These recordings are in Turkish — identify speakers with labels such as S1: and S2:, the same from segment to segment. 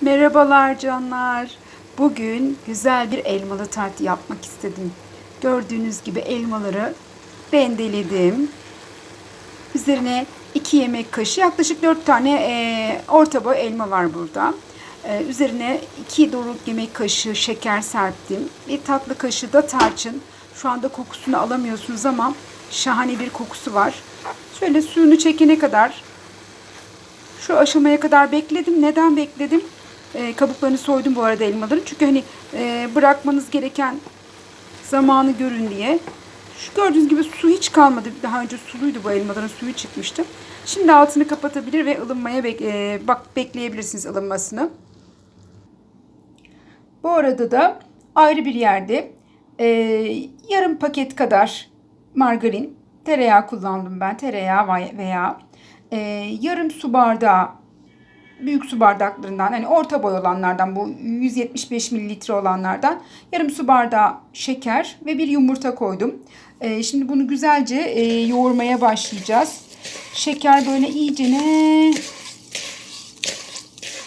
S1: Merhabalar canlar. Bugün güzel bir elmalı tart yapmak istedim. Gördüğünüz gibi elmaları rendeledim. Üzerine 2 yemek kaşığı yaklaşık 4 tane eee, orta boy elma var burada. Eee, üzerine 2 doruk yemek kaşığı şeker serptim. Bir tatlı kaşığı da tarçın. Şu anda kokusunu alamıyorsunuz ama şahane bir kokusu var. Şöyle suyunu çekene kadar şu aşamaya kadar bekledim. Neden bekledim? Ee, kabuklarını soydum bu arada elmaların. Çünkü hani e, bırakmanız gereken zamanı görün diye. Şu gördüğünüz gibi su hiç kalmadı. Daha önce suluydu bu elmaların suyu çıkmıştı. Şimdi altını kapatabilir ve ılınmaya bek e, bak bekleyebilirsiniz ılınmasını. Bu arada da ayrı bir yerde e, yarım paket kadar margarin, tereyağı kullandım ben. Tereyağı veya e, yarım su bardağı büyük su bardaklarından hani orta boy olanlardan bu 175 mililitre olanlardan yarım su bardağı şeker ve bir yumurta koydum. E, şimdi bunu güzelce e, yoğurmaya başlayacağız. Şeker böyle iyicene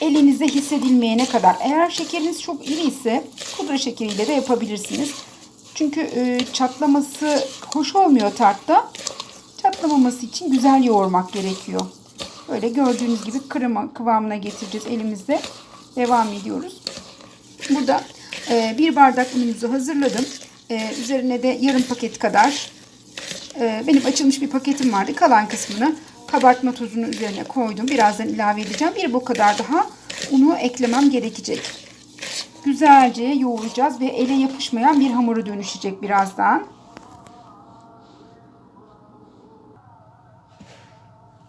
S1: elinize hissedilmeyene kadar. Eğer şekeriniz çok iri ise pudra şekeriyle de yapabilirsiniz. Çünkü e, çatlaması hoş olmuyor tartta. Çatlamaması için güzel yoğurmak gerekiyor. Böyle gördüğünüz gibi krema kıvamına getireceğiz elimizde. Devam ediyoruz. Burada e, bir bardak unumuzu hazırladım. E, üzerine de yarım paket kadar e, benim açılmış bir paketim vardı. Kalan kısmını kabartma tozunu üzerine koydum. Birazdan ilave edeceğim. Bir bu kadar daha unu eklemem gerekecek. Güzelce yoğuracağız ve ele yapışmayan bir hamura dönüşecek birazdan.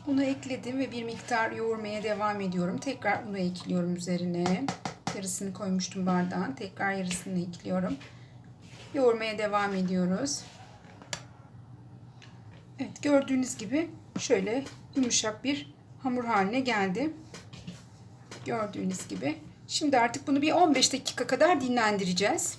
S1: Unu ekledim ve bir miktar yoğurmaya devam ediyorum. Tekrar unu ekliyorum üzerine. Yarısını koymuştum bardağın. Tekrar yarısını ekliyorum. Yoğurmaya devam ediyoruz. Evet gördüğünüz gibi şöyle yumuşak bir hamur haline geldi. Gördüğünüz gibi. Şimdi artık bunu bir 15 dakika kadar dinlendireceğiz.